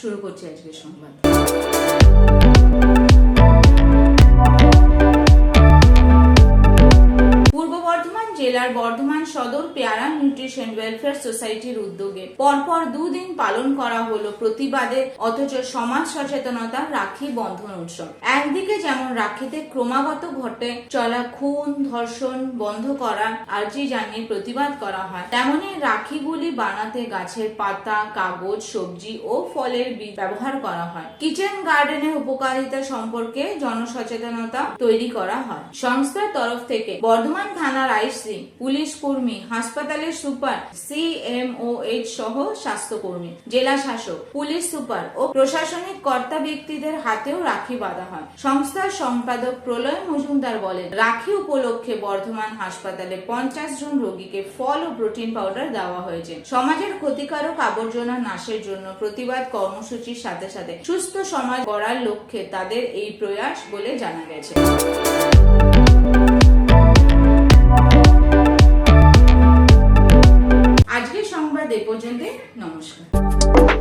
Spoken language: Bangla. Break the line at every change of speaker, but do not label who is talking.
শুরু করছি আজকের সংবাদ। জেলার বর্ধমান সদর পেয়ারা নিউট্রিশন ওয়েলফেয়ার সোসাইটির উদ্যোগে পরপর দুদিন পালন করা হলো প্রতিবাদে, অথচ সমাজ সচেতনতা রাখি বন্ধন উৎসব। একদিকে যেমন রাখিতে ক্রমাগত ঘটে চলা খুন, ধর্ষণ বন্ধ করার আর্জি জানিয়ে প্রতিবাদ করা হয়, তেমনি রাখিগুলি বানাতে গাছের পাতা, কাগজ, সবজি ও ফলের বীজ ব্যবহার করা হয়। কিচেন গার্ডেনের উপকারিতা সম্পর্কে জনসচেতনতা তৈরি করা হয়। সংস্থার তরফ থেকে বর্ধমান থানার আইসি পুলিশ কর্মী, হাসপাতালের super, C M O CMOH সহ স্বাস্থ্যকর্মী, জেলা শাসক, পুলিশ সুপার ও প্রশাসনিক কর্তা ব্যক্তিদের হাতেও রাখি বাঁধা হয়। সংস্থার সম্পাদক প্রলয় মজুমদার বলেন, রাখি উপলক্ষে বর্ধমান হাসপাতালে পঞ্চাশ জন রোগীকে ফল ও প্রোটিন পাউডার দেওয়া হয়েছে। সমাজের ক্ষতিকারক আবর্জনা নাশের জন্য প্রতিবাদ কর্মসূচির সাথে সাথে সুস্থ সমাজ গড়ার লক্ষ্যে তাদের এই প্রয়াস বলে জানা গেছে। আজকের সংবাদ এ পর্যন্ত নমস্কার।